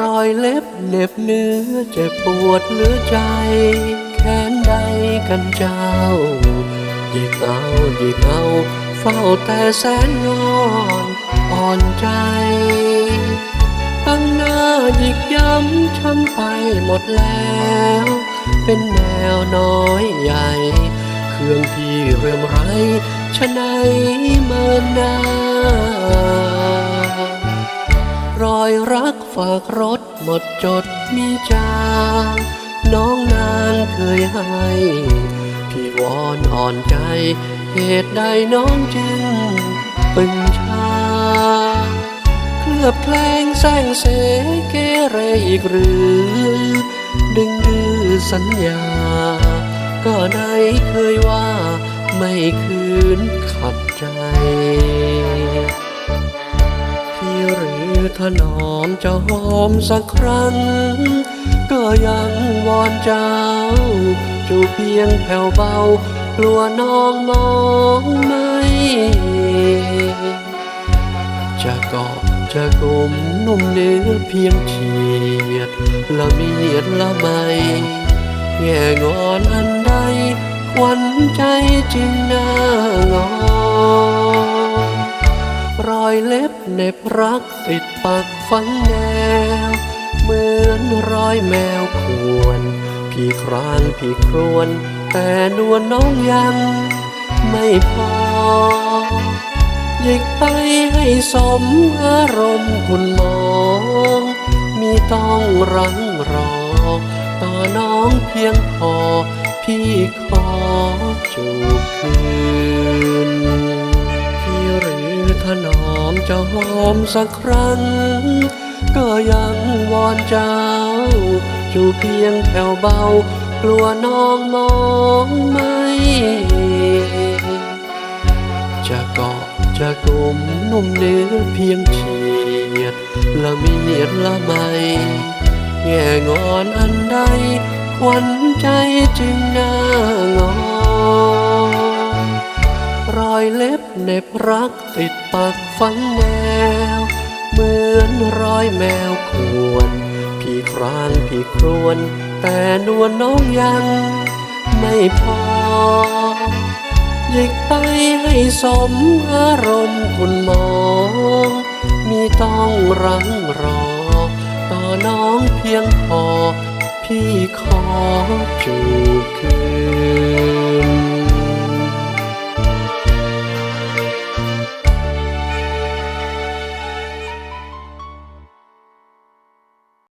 รอยเล็บเหน็บเนื้อเจ็บปวดเหลือใจ แค้นใดกันเจ้าหยิกเอาหยิกเอา เฝ้าแต่แสนงอนอ่อนใจ ตั้งหน้าหยิกย้ำช้ำไปหมดแล้ว เป็นแนวน้อยใหญ่ เครื่องที่เรื่มไรชะไหนเมินนารอยรัก ฝากรถหมดจดมีจา น้องนางเคยให้ พี่วอนอ่อนใจ เหตุใดน้องจึงปึงชา เคลือบแคลงแสงเสเกเรอีกหรือ ดึงดื้อสัญญา ก็ได้เคยว่าไม่คืนขัดใจ นอมจะหอมสักครั้ง ก็ยังวอนเจ้าจูเพียงแผ่วเบากลัวน้องมองไม่ จะเกาะจะกลมนุ่มเนื้อเพียงเฉียด ละเมียดละไมแง่งอนอันใดควันใจจึงน่าง อยเล็บเน็บรักติดปักฝังแนว เหมือนรอยแมวขวนพี่ครางพี่ครวน แต่นวลน้องยังไม่พอหยิกไปให้สมอารมณ์คุณมอง มีต้องรังรอ ต่อน้องเพียงพอพี่ขอ จะหอมสักครั้ง ก็ยังวอนเจ้าจูบเพียงแผ่วเบา กลัวน้องมองไม่ จะเกาะจะกลมนุ่มเนื้อเพียงเฉียด ละเมียดละไมแง่งอนอันใด ควันใจจึงน่างอน รอยเล็บเน็บรักติดปักฝังแนว เหมือนรอยแมวขวนพี่ครางพี่ครวน แต่นวลน้องยังไม่พอหยิกไปให้สมอารมณ์คุณมองมีต้องรังรอ ต่อน้องเพียงพอ พี่ขอจูบคืน